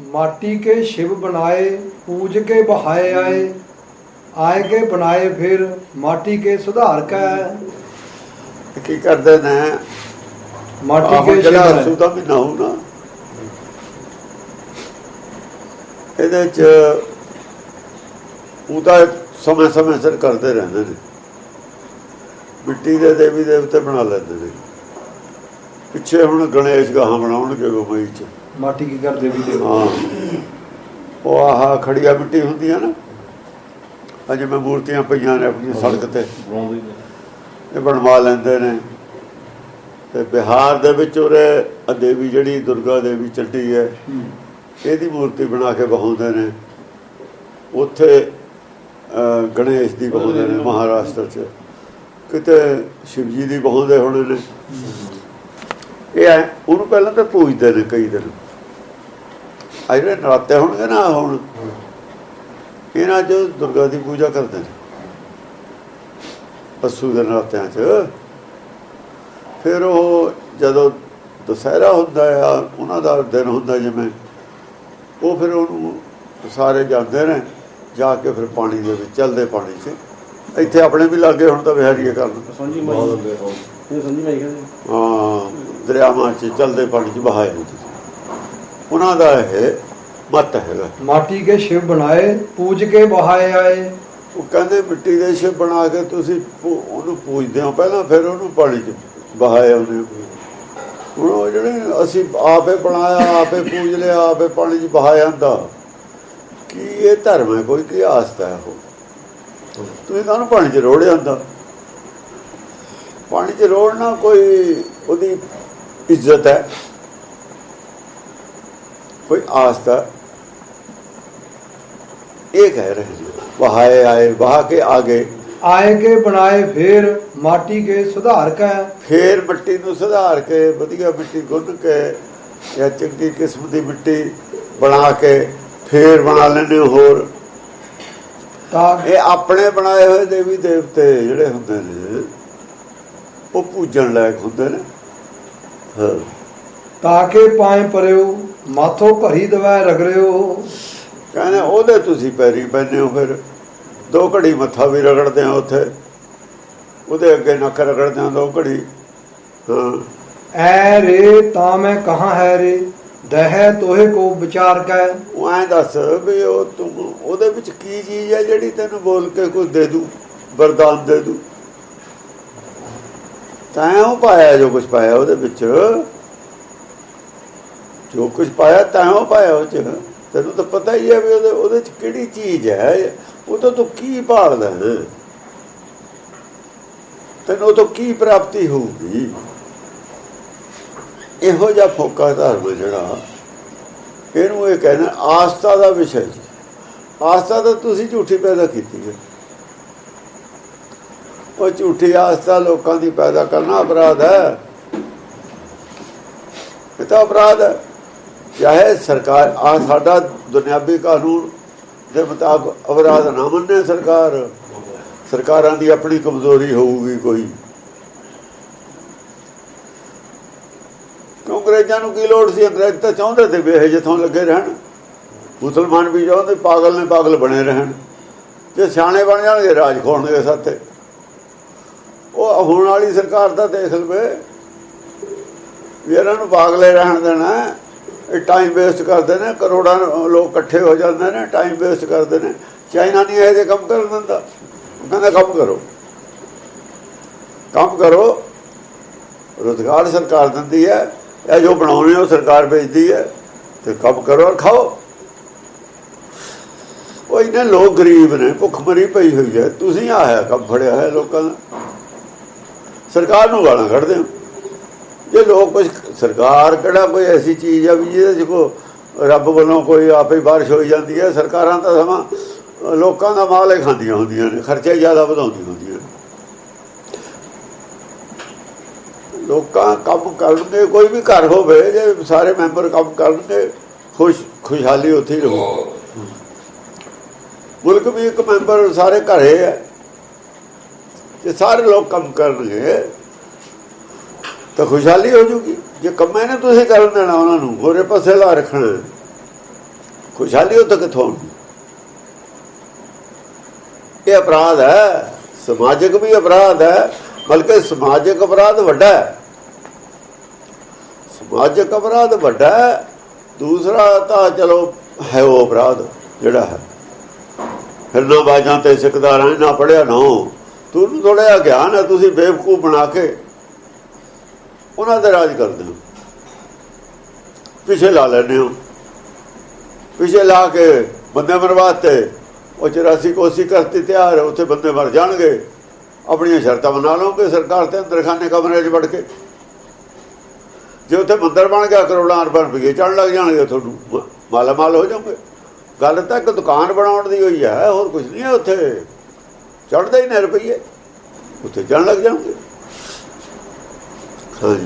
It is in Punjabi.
ਮਾਟੀ ਕੇ ਸ਼ਿਵ ਬਣਾਏ ਪੂਜ ਕੇ ਬਹਾਏ ਆਏ। ਆਏ ਕੇ ਬਣਾਏ ਫਿਰ ਮਾਟੀ ਕੇ ਸੁਧਾਰ ਕੈ। ਕੀ ਕਰਦੇ ਨੇ? ਮਾਟੀ ਕੇ ਜਿਹੜਾ ਅਸੂ ਦਾ ਵੀ ਨਾ। ਹੋਣਾ ਇਹਦੇ ਚ ਉਹਦਾ ਸਮੇਂ ਸਮੇਂ ਸਿਰ ਕਰਦੇ ਰਹਿੰਦੇ ਨੇ। ਮਿੱਟੀ ਦੇ ਦੇਵੀ ਦੇਵਤੇ ਬਣਾ ਲੈਂਦੇ ਨੇ। ਪਿੱਛੇ ਹੁਣ ਗਣੇਸ਼ ਗਾਹ ਬਣਾਉਣਗੇ ਗੋਮਈ ਚ। ਮਾਟੀ ਕੀ ਕਰਦੇ ਵੀ ਦੇ ਹਾਂ। ਉਹ ਆਹਾ ਖੜੀਆ ਮਿੱਟੀ ਹੁੰਦੀ ਆ ਨਾ। ਅਜੇ ਮੈਂ ਮੂਰਤੀਆਂ ਪਈਆਂ ਨੇ ਆਪਣੀ ਸੜਕ ਤੇ। ਇਹ ਬਣਵਾ ਲੈਂਦੇ ਨੇ। ਤੇ ਬਿਹਾਰ ਦੇ ਵਿੱਚ ਉਰੇ ਦੇਵੀ ਜਿਹੜੀ ਦੁਰਗਾ ਦੇਵੀ ਚੱਟੀ ਹੈ, ਇਹਦੀ ਮੂਰਤੀ ਬਣਾ ਕੇ ਬਹਾਉਂਦੇ ਨੇ। ਉੱਥੇ ਗਣੇਸ਼ ਦੀ ਬਹਾਉਂਦੇ ਨੇ, ਮਹਾਰਾਸ਼ਟਰ 'ਚ। ਕਿਤੇ ਸ਼ਿਵ ਜੀ ਦੀ ਬਹਾਉਂਦੇ ਹੋਣੇ ਨੇ। ਇਹ ਉਹਨੂੰ ਪਹਿਲਾਂ ਤਾਂ ਪੂਜਦੇ ਨੇ ਕਈ ਦਿਨ। ਆ ਜਿਹੜੇ ਨਰਾਤੇ ਹੋਣਗੇ ਨਾ ਹੁਣ ਇਹਨਾਂ 'ਚ ਦੁਰਗਾ ਦੀ ਪੂਜਾ ਕਰਦੇ ਨੇ। ਪਸ਼ੂ ਦੇ ਨਰਾਤਿਆਂ 'ਚ। ਫਿਰ ਉਹ ਜਦੋਂ ਦੁਸਹਿਰਾ ਹੁੰਦਾ ਆ ਉਹਨਾਂ ਦਾ ਦਿਨ ਹੁੰਦਾ ਜਿਵੇਂ ਉਹ ਫਿਰ ਉਹਨੂੰ ਸਾਰੇ ਜਾਂਦੇ ਨੇ ਜਾ ਕੇ ਫਿਰ ਪਾਣੀ ਦੇ ਵਿੱਚ ਚੱਲਦੇ ਪਾਣੀ 'ਚ। ਇੱਥੇ ਆਪਣੇ ਵੀ ਲੱਗੇ ਹੁਣ ਤਾਂ ਵਿਹਾਰੀਏ ਕਰਨ ਸੰਜੀ ਮਾਈ। ਇਹ ਸੰਜੀ ਮਾਈ ਕਹਿੰਦੇ ਹਾਂ ਦਰਿਆਵਾਂ 'ਚ ਚੱਲਦੇ ਪਾਣੀ 'ਚ ਬਹਾਏ ਹੁੰਦੇ। ਉਹਨਾਂ ਦਾ ਇਹ ਮਤ ਹੈਗਾ। ਮਾਟੀ ਕੇ ਸ਼ਿਵ ਬਣਾਏ ਪੂਜ ਕੇ ਬਹਾਏ ਆਏ। ਉਹ ਕਹਿੰਦੇ ਮਿੱਟੀ ਦੇ ਸ਼ਿਵ ਬਣਾ ਕੇ ਤੁਸੀਂ ਉਹਨੂੰ ਪੂਜਦੇ ਹੋ ਪਹਿਲਾਂ ਫਿਰ ਉਹਨੂੰ ਪਾਣੀ 'ਚ ਬਹਾਏ ਉਹਨੇ ਉਹ ਜਿਹੜੇ ਅਸੀਂ ਆਪੇ ਬਣਾਇਆ ਆਪੇ ਪੂਜ ਲਿਆ ਆਪੇ ਪਾਣੀ 'ਚ ਬਹਾਇਆ ਹੁੰਦਾ। ਕੀ ਇਹ ਧਰਮ ਹੈ ਕੋਈ ਕੀ ਆਸਤਾ ਹੈ ਉਹ? ਤੁਸੀਂ ਤਾਂ ਉਹਨੂੰ ਪਾਣੀ 'ਚ ਰੋੜਿਆ ਹੁੰਦਾ? ਪਾਣੀ 'ਚ ਰੋੜਨਾ ਕੋਈ ਉਹਦੀ ਇੱਜ਼ਤ ਹੈ। ਕੋਈ ਆਸਤਾ ਇਹ ਕਹਿ ਰਹੇ ਨੇ ਬਹਾਏ ਆਏ ਬਹਾ ਕੇ ਆਗੇ आए के बनाए फिर माटी के सुधार का ਫੇਰ ਮਿੱਟੀ ਨੂੰ ਸੁਧਾਰ ਕੇ ਵਧੀਆ ਮਿੱਟੀ ਗੁੰਨ ਕੇ ਜਾਂ ਚੰਗੀ ਕਿਸਮ ਦੀ ਮਿੱਟੀ ਬਣਾ ਕੇ ਫੇਰ ਬਣਾ ਲੈਂਦੇ ਹੋ ਹੋਰ ताक ਇਹ ਆਪਣੇ ਬਣਾਏ ਹੋਏ ਦੇਵੀ ਦੇਵਤੇ ਜਿਹੜੇ ਹੁੰਦੇ ਨੇ ਉਹ ਪੂਜਣ ਲਾਇਕ ਹੁੰਦੇ ਨੇ ਹਾਂ ताके पाए परेओ ਮਾਥੋਂ ਭਰੀ ਦਵੈ ਰਗੜਿਓ। ਕਹਿੰਦੇ ਉਹਦੇ ਤੁਸੀਂ ਪੈਰੀ ਪੈਨੇ ਹੋ ਫਿਰ। ਦੋ ਘੜੀ ਮੱਥਾ ਵੀ ਰਗੜਦੇ ਆ ਉੱਥੇ। ਉਹਦੇ ਅੱਗੇ ਨੱਕ ਰਗੜਦੇ ਆ ਦੋ ਘੜੀ। ਐ ਰੇ ਤਾਂ ਮੈਂ ਕਹਾ ਹੈ ਰੇ। ਦਹਿ ਤੋਹੇ ਕੋ ਵਿਚਾਰ ਕੈ। ਉਹ ਐ ਦੱਸ ਵੀ ਉਹ ਤੂੰ ਉਹਦੇ ਵਿੱਚ ਕੀ ਚੀਜ਼ ਹੈ ਜਿਹੜੀ ਤੈਨੂੰ ਬੋਲ ਕੇ ਕੋਈ ਦੇ ਦੂ ਵਰਦਾਨ ਦੇ ਦੂ? ਤਾਂ ਉਹ ਪਾਇਆ ਜੋ ਕੁਝ ਪਾਇਆ ਉਹਦੇ ਵਿੱਚ। ਜੋ ਕੁਝ ਪਾਇਆ ਤਾਂ ਉਹ ਪਾਇਆ ਉਹ ਚ। ਤੈਨੂੰ ਤਾਂ ਪਤਾ ਹੀ ਹੈ ਵੀ ਉਹਦੇ ਉਹਦੇ ਚ ਕਿਹੜੀ ਚੀਜ਼ ਹੈ। ਉਹ ਤਾਂ ਤੂੰ ਕੀ ਭਾਲਦਾ ਹੈ? ਤੈਨੂੰ ਉਹ ਤੋਂ ਕੀ ਪ੍ਰਾਪਤੀ ਹੋਊਗੀ? ਇਹੋ ਜਿਹਾ ਫੋਕਾ ਧਰਮ ਜਿਹੜਾ। ਇਹਨੂੰ ਇਹ ਕਹਿੰਦਾ ਆਸਥਾ ਦਾ ਵਿਸ਼ਾ ਜੀ। ਆਸਥਾ ਤਾਂ ਤੁਸੀਂ ਝੂਠੀ ਪੈਦਾ ਕੀਤੀ ਹੈ। ਉਹ ਝੂਠੀ ਆਸਥਾ ਲੋਕਾਂ ਦੀ ਪੈਦਾ ਕਰਨਾ ਅਪਰਾਧ ਹੈ। ਇਹ ਤਾਂ ਅਪਰਾਧ ਹੈ। ਚਾਹੇ ਸਰਕਾਰ ਆ ਸਾਡਾ ਦੁਨਿਆਵੀ ਕਾਨੂੰਨ ਦੇ ਮੁਤਾਬਕ ਅਪਰਾਧ ਨਾ ਮੰਨੇ ਸਰਕਾਰ। ਸਰਕਾਰਾਂ ਦੀ ਆਪਣੀ ਕਮਜ਼ੋਰੀ ਹੋਊਗੀ ਕੋਈ। ਕਿਉਂ ਅੰਗਰੇਜ਼ਾਂ ਨੂੰ ਕੀ ਲੋੜ ਸੀ? ਅੰਗਰੇਜ਼ ਤਾਂ ਚਾਹੁੰਦੇ ਤੇ ਵੀ ਇਹ ਜਿੱਥੋਂ ਲੱਗੇ ਰਹਿਣ। ਮੁਸਲਮਾਨ ਵੀ ਚਾਹੁੰਦੇ ਪਾਗਲ ਨੇ ਪਾਗਲ ਬਣੇ ਰਹਿਣ। ਜੇ ਸਿਆਣੇ ਬਣ ਜਾਣਗੇ, ਰਾਜ ਖੋਣਗੇ ਸਾਥੇ। ਉਹ ਹੁਣ ਵਾਲੀ ਸਰਕਾਰ ਦਾ ਦੇਖ ਲਵੇ। ਵੀ ਇਹਨਾਂ ਨੂੰ ਪਾਗਲੇ ਰਹਿਣ ਦੇਣਾ ਟਾਈਮ ਵੇਸਟ ਕਰਦੇ ਨੇ, ਕਰੋੜਾਂ ਲੋਕ ਇਕੱਠੇ ਹੋ ਜਾਂਦੇ ਨੇ ਟਾਈਮ ਵੇਸਟ ਕਰਦੇ ਨੇ। ਚਾਈਨਾ ਨਹੀਂ ਇਹ ਜੇ ਕੰਮ ਕਰਨ ਦਿੰਦਾ। ਕਹਿੰਦਾ, ਕੰਮ ਕਰੋ। ਕੰਮ ਕਰੋ। ਰੋਜ਼ਗਾਰ ਸਰਕਾਰ ਦਿੰਦੀ ਹੈ। ਇਹ ਜੋ ਬਣਾਉਣੇ ਉਹ ਸਰਕਾਰ ਵੇਚਦੀ ਹੈ। ਤੇ ਕੰਮ ਕਰੋ ਔਰ ਖਾਓ। ਉਹ ਇਹਨੇ ਲੋਕ ਗਰੀਬ ਨੇ ਭੁੱਖਮਰੀ ਪਈ ਹੋਈ ਹੈ। ਤੁਸੀਂ ਆਇਆ ਕੰਮ ਫੜਿਆ ਹੈ ਲੋਕਾਂ ਦਾ। ਸਰਕਾਰ ਨੂੰ ਗਾਲਾਂ ਕੱਢਦੇ ਹੋ। ਜੇ ਲੋਕ ਕੁਝ ਸਰਕਾਰ ਕਿਹੜਾ ਕੋਈ ਐਸੀ ਚੀਜ਼ ਆ ਵੀ ਜਿਹਦੇ ਚ ਕੋ ਰੱਬ ਵੱਲੋਂ ਕੋਈ ਆਪੇ ਬਾਰਿਸ਼ ਹੋਈ ਜਾਂਦੀ ਹੈ, ਸਰਕਾਰਾਂ ਤਾਂ ਸਮਾਂ ਲੋਕਾਂ ਦਾ ਮਾਲ ਹੀ ਖਾਂਦੀਆਂ ਹੁੰਦੀਆਂ ਨੇ, ਖਰਚੇ ਜ਼ਿਆਦਾ ਵਧਾਉਂਦੀਆਂ ਹੁੰਦੀਆਂ ਨੇ। ਲੋਕਾਂ ਕੰਮ ਕਰਨਗੇ ਕੋਈ ਵੀ ਘਰ ਹੋਵੇ, ਜੇ ਸਾਰੇ ਮੈਂਬਰ ਕੰਮ ਕਰਨਗੇ ਖੁਸ਼, ਖੁਸ਼ਹਾਲੀ ਉੱਥੇ ਹੀ ਰਹੂ। ਮੁਲਕ ਵੀ ਇੱਕ ਮੈਂਬਰ ਸਾਰੇ ਘਰੇ ਹੈ। ਜੇ ਸਾਰੇ ਲੋਕ ਕੰਮ ਕਰਨਗੇ ਤਾਂ ਖੁਸ਼ਹਾਲੀ ਹੋ ਜੂਗੀ। ਜੇ ਕੰਮੇ ਨੇ ਤੁਸੀਂ ਕਰਨ ਦੇਣਾ ਉਹਨਾਂ ਨੂੰ, ਹੋਰੇ ਪਾਸੇ ਲਾ ਰੱਖਣਾ। ਖੁਸ਼ਹਾਲੀ ਉੱਥੇ ਕਿੱਥੋਂ ਆਉਣੀ? ਇਹ ਅਪਰਾਧ ਹੈ। ਸਮਾਜਿਕ ਵੀ ਅਪਰਾਧ ਹੈ। ਬਲਕਿ ਸਮਾਜਿਕ ਅਪਰਾਧ ਵੱਡਾ ਹੈ। ਸਮਾਜਿਕ ਅਪਰਾਧ ਵੱਡਾ ਹੈ। ਦੂਸਰਾ ਤਾਂ ਚਲੋ ਹੈ ਉਹ ਅਪਰਾਧ ਜਿਹੜਾ ਹੈ। ਫਿਰਨਾ ਬਾਜਾਂ ਤੇ ਸਿੱਖਦਾ ਰਹਿ ਨਾ ਪੜਿਆ ਨਾ ਤੁਹਾਨੂੰ ਥੋੜਾ ਜਿਹਾ ਗਿਆਨ ਹੈ, ਤੁਸੀਂ ਬੇਵਕੂਫ ਬਣਾ ਕੇ ਉਹਨਾਂ ਦੇ ਰਾਜ ਕਰਦੇ ਹੋ ਪਿੱਛੇ ਲਾ ਲੈਂਦੇ ਹੋ। ਪਿੱਛੇ ਲਾ ਕੇ ਬੰਦੇ ਮਰਵਾਤੇ ਉਹ 84 ਕੋਸੀ ਕਰਤੀ, ਤਿਆਰ। ਉੱਥੇ ਬੰਦੇ ਮਰ ਜਾਣਗੇ। ਆਪਣੀਆਂ ਸ਼ਰਤਾਂ ਬਣਾ ਲਓਗੇ ਸਰਕਾਰ ਤੇ, ਅੰਦਰਖਾਨੇ ਕਮਰੇ 'ਚ ਵੜ ਕੇ। ਜੇ ਉੱਥੇ ਮੰਦਰ ਬਣ ਗਿਆ, ਕਰੋੜਾਂ ਰੁਪਏ ਰੁਪਏ ਚੜਨ ਲੱਗ ਜਾਣਗੇ ਤੁਹਾਨੂੰ। ਮ- ਮਾਲਾ ਮਾਲ ਹੋ ਜਾਓਗੇ। ਗੱਲ ਤਾਂ ਇੱਕ ਦੁਕਾਨ ਬਣਾਉਣ ਦੀ ਹੋਈ ਹੈ, ਹੋਰ ਕੁਝ ਨਹੀਂ ਹੈ ਉੱਥੇ। ਚੜਦੇ ਹੀ ਨੇ ਰੁਪਏ ਉੱਥੇ ਚੜਨ ਲੱਗ ਜਾਣਗੇ 对